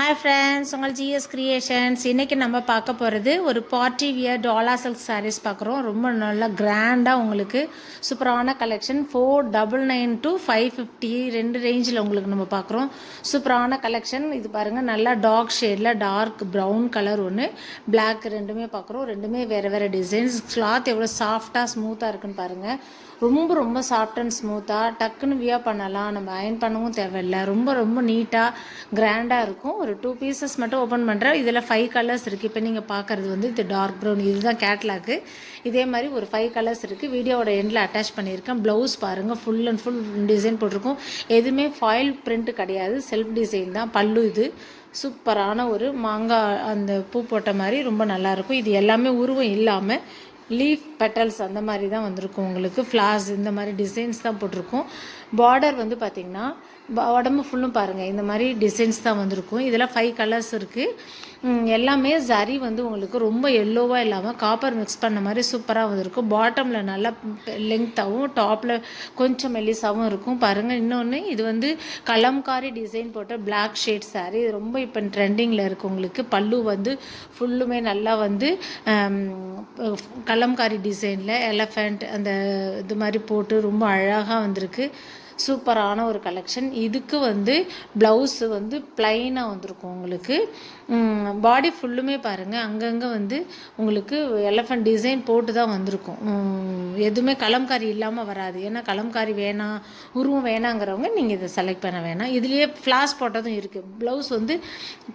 Hi friends உங்கள் GS creations இன்றைக்கி நம்ம பார்க்க போகிறது ஒரு party wear Dola silk sarees பார்க்குறோம். ரொம்ப நல்லா கிராண்டாக உங்களுக்கு சூப்பரான collection four double nine to five fifty ரெண்டு ரேஞ்சில் உங்களுக்கு நம்ம பார்க்குறோம். சூப்பரான கலெக்ஷன் இது பாருங்கள் நல்லா டார்க் ஷேடில் டார்க் ப்ரௌன் கலர் ஒன்று பிளாக் ரெண்டுமே பார்க்குறோம். ரெண்டுமே வேறு வேறு டிசைன்ஸ் கிளாத் எவ்வளோ சாஃப்டாக ஸ்மூத்தாக இருக்குன்னு பாருங்கள் ரொம்ப ரொம்ப சாஃப்ட் அண்ட் ஸ்மூத்தாக டக்குன்னு வியா பண்ணலாம். நம்ம அயன் பண்ணவும் தேவையில்லை. ரொம்ப ரொம்ப நீட்டாக கிராண்டாக இருக்கும். ஒரு டூ பீசஸ் மட்டும் ஓப்பன் பண்ணுறேன் இதில் ஃபைவ் கலர்ஸ் இருக்குது இப்போ நீங்கள் பார்க்குறது வந்து இது டார்க் ப்ரௌன் இதுதான் கேட்லாக்கு இதே மாதிரி ஒரு ஃபைவ் கலர்ஸ் இருக்குது வீடியோவோட எண்டில் அட்டாச் பண்ணியிருக்கேன். ப்ளவுஸ் பாருங்கள் ஃபுல் அண்ட் ஃபுல் டிசைன் போட்டிருக்கோம். எதுவுமே ஃபாயில் பிரிண்ட் கிடையாது. செல்ஃப் டிசைன் தான். பல்லு இது. சூப்பரான ஒரு மாங்காய் அந்த பூ போட்ட மாதிரி ரொம்ப நல்லாயிருக்கும் இது எல்லாமே உருவம் இல்லாமல் லீஃப் பெட்டல்ஸ் அந்த மாதிரி தான் வந்திருக்கும் உங்களுக்கு. ஃப்ளார்ஸ் இந்த மாதிரி டிசைன்ஸ் தான் போட்டிருக்கும். பார்டர் வந்து பார்த்திங்கன்னா உடம்பு ஃபுல்லும் பாருங்கள் இந்த மாதிரி டிசைன்ஸ் தான் வந்திருக்கும். இதெல்லாம் ஃபைவ் கலர்ஸ் இருக்குது எல்லாமே சரி வந்து உங்களுக்கு ரொம்ப எல்லோவாக இல்லாமல் காப்பர் மிக்ஸ் பண்ண மாதிரி சூப்பராக வந்திருக்கும். பாட்டமில் நல்லா லெங்க்த்தாகவும் டாப்பில் கொஞ்சம் மெல்லிஸாகவும் இருக்கும். பாருங்கள் இன்னொன்று இது வந்து கலம்காரி டிசைன் போட்ட பிளாக் ஷேட் சாரீ இது ரொம்ப இப்போ ட்ரெண்டிங்கில் இருக்குது உங்களுக்கு. பல்லு வந்து ஃபுல்லுமே நல்லா வந்து கலம்காரி டிசைனில் எலஃபண்ட் அந்த இது மாதிரி போட்டு ரொம்ப அழகாக வந்திருக்கு. சூப்பரான ஒரு கலெக்ஷன் இதுக்கு வந்து ப்ளவுஸு வந்து ப்ளைனாக வந்திருக்கும் உங்களுக்கு. பாடி ஃபுல்லுமே பாருங்கள் அங்கங்கே வந்து உங்களுக்கு எலஃபண்ட் டிசைன் போட்டு தான் வந்திருக்கும். எதுவுமே கலம்காரி இல்லாமல் வராது. ஏன்னா கலம்காரி வேணாம் உருவம் வேணாங்கிறவங்க நீங்கள் இதை செலக்ட் பண்ண வேணாம். இதுலேயே ஃப்ளாஸ் போட்டதும் இருக்குது ப்ளவுஸ் வந்து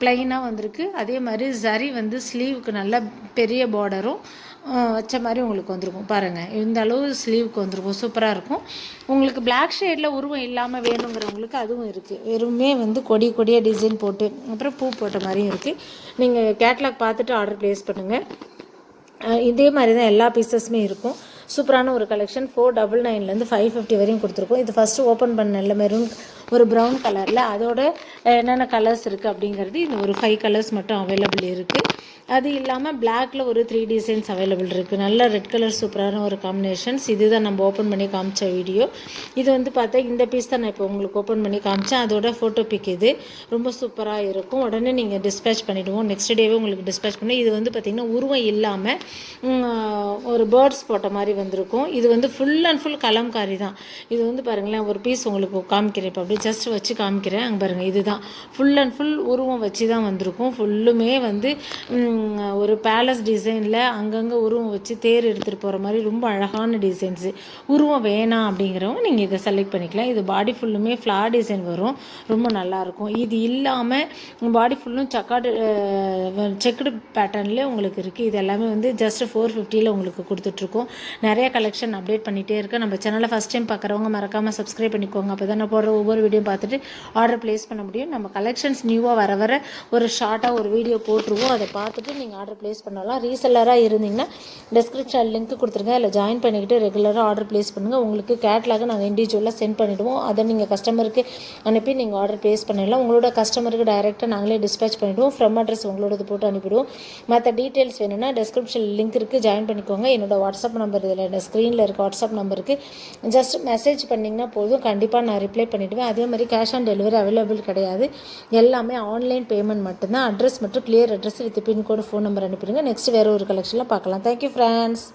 ப்ளைனாக வந்திருக்கு. அதே மாதிரி சரி வந்து ஸ்லீவுக்கு நல்ல பெரிய பார்டரும் வச்ச மாதிரி உங்களுக்கு வந்திருக்கும். பாருங்கள் இந்த அளவு ஸ்லீவுக்கு வந்திருக்கும். சூப்பராக இருக்கும். உங்களுக்கு பிளாக் ஷேடில் உருவம் இல்லாமல் வேணுங்கிறவங்களுக்கு அதுவும் இருக்குது வெறுமே வந்து கொடி கொடியாக டிசைன் போட்டு அப்புறம் பூ போட்ட மாதிரியும் இருக்குது நீங்கள் கேட்லாக் பார்த்துட்டு ஆர்டர் ப்ளேஸ் பண்ணுங்கள் இதே மாதிரி தான் எல்லா பீசஸுமே இருக்கும். சூப்பரான ஒரு கலெக்ஷன் ஃபோர் டபுள் நைன்லேருந்து ஃபைவ் ஃபிஃப்டி வரையும் கொடுத்துருக்கோம். இது ஃபஸ்ட்டு ஓப்பன் பண்ண மெரூன் ஒரு ப்ரௌன் கலரில் அதோட என்னென்ன கலர்ஸ் இருக்குது அப்படிங்கிறது இந்த ஒரு ஃபைவ் கலர்ஸ் மட்டும் அவைலபிள் இருக்குது அது இல்லாமல் பிளாக்ல ஒரு த்ரீ டிசைன்ஸ் அவைலபிள் இருக்குது நல்ல ரெட் கலர் சூப்பரான ஒரு காம்பினேஷன்ஸ் இதுதான் நம்ம ஓப்பன் பண்ணி காமிச்ச வீடியோ இது வந்து பார்த்தா இந்த பீஸ் தான் நான் இப்போ உங்களுக்கு ஓப்பன் பண்ணி காமிச்சேன். அதோட ஃபோட்டோ பிக் இது. ரொம்ப சூப்பராக இருக்கும். உடனே நீங்கள் டிஸ்பேச் பண்ணிவிடுவோம் நெக்ஸ்ட் டேவே உங்களுக்கு டிஸ்பேச் பண்ணி இது வந்து பார்த்திங்கன்னா உருவம் இல்லாமல் ஒரு பேர்ட்ஸ் போட்ட மாதிரி வந்திருக்கும். இது வந்து ஃபுல் அண்ட் ஃபுல் கலம்காரி தான். இது வந்து பாருங்களேன் ஒரு பீஸ் உங்களுக்கு காமிக்கிறேன் இப்போ. அப்படி ஜஸ்ட் வச்சு காமிக்கிறேன். அங்கே பாருங்கள் இதுதான். ஃபுல் அண்ட் ஃபுல் உருவம் வச்சு தான் வந்திருக்கும். ஃபுல்லுமே வந்து ஒரு பேலஸ் டிசைனில் அங்கங்கே உருவம் வச்சு தேர் எடுத்துகிட்டு போகிற மாதிரி ரொம்ப அழகான டிசைன்ஸு உருவம் வேணாம் அப்படிங்கிறவங்க நீங்கள் இதை செலக்ட் பண்ணிக்கலாம். இது பாடி ஃபுல்லுமே ஃப்ளார் டிசைன் வரும். ரொம்ப நல்லாயிருக்கும் இது இல்லாமல் பாடி ஃபுல்லும் சக்காடு செக்குடு பேட்டர்னில் உங்களுக்கு இருக்குது இது எல்லாமே வந்து ஜஸ்ட் ஃபோர் ஃபிஃப்டியில் உங்களுக்கு கொடுத்துட்ருக்கோம் நிறைய கலெக்ஷன் அப்டேட் பண்ணிகிட்டே இருக்கேன். நம்ம சேனலை ஃபஸ்ட் டைம் பார்க்குறவங்க மறக்காமல் சப்ஸ்கிரைப் பண்ணிக்கோங்க. அப்போ தான் நான் போடுற ஒவ்வொரு வீடியோ பார்த்துட்டு ஆர்டர் ப்ளேஸ் பண்ண முடியும். நம்ம கலெக்ஷன்ஸ் நியூவாக வர வர ஒரு ஷார்ட்டாக ஒரு வீடியோ போட்டுருவோம். அதை பார்த்துட்டு நீங்கள் ஆர்டர் ப்ளேஸ் பண்ணலாம். ரீசெல்லராக இருந்தீங்கன்னா டிஸ்கிரிப்ஷன் லிங்க் கொடுத்துருங்க. அதில் ஜாயின் பண்ணிக்கிட்டு ரெகுலராக ஆர்டர் ப்ளேஸ் பண்ணுங்கள் உங்களுக்கு கேட்லாக நாங்கள் இண்டிவிஜுவலாக சென்ட் பண்ணிவிடுவோம் அதை நீங்கள் கஸ்டமருக்கு அனுப்பி நீங்கள் ஆர்டர் ப்ளேஸ் பண்ணிடலாம். உங்களோட கஸ்டமருக்கு டைரெக்டாக நாங்களே டிஸ்பேச் பண்ணிவிடுவோம் ஃப்ரம் அட்ரஸ் உங்களோடது போட்டு அனுப்பிடுவோம். மற்ற டீட்டெயில்ஸ் வேணும்னா டெஸ்கிரிப்ஷன் லிங்க் இருக்குது ஜாயின் பண்ணிக்கோங்க. என்னோடய வாட்ஸ்அப் நம்பர் இதில் ஸ்க்ரீனில் இருக்க வாட்ஸ்அப் நம்பருக்கு ஜஸ்ட் மெசேஜ் பண்ணிங்கன்னா போதும். கண்டிப்பாக நான் ரிப்ளை பண்ணிவிடுவேன் அதே மாதிரி கேஷ் ஆன் டெலிவரி அவைலபிள் கிடையாது. எல்லாமே ஆன்லைன் பேமெண்ட் மட்டும்தான். அட்ரஸ் மட்டும் clear address with pincode phone number அனுப்பிடுங்க. நெக்ஸ்ட் வேறு ஒரு கலெக்ஷனில் பார்க்கலாம். Thank you friends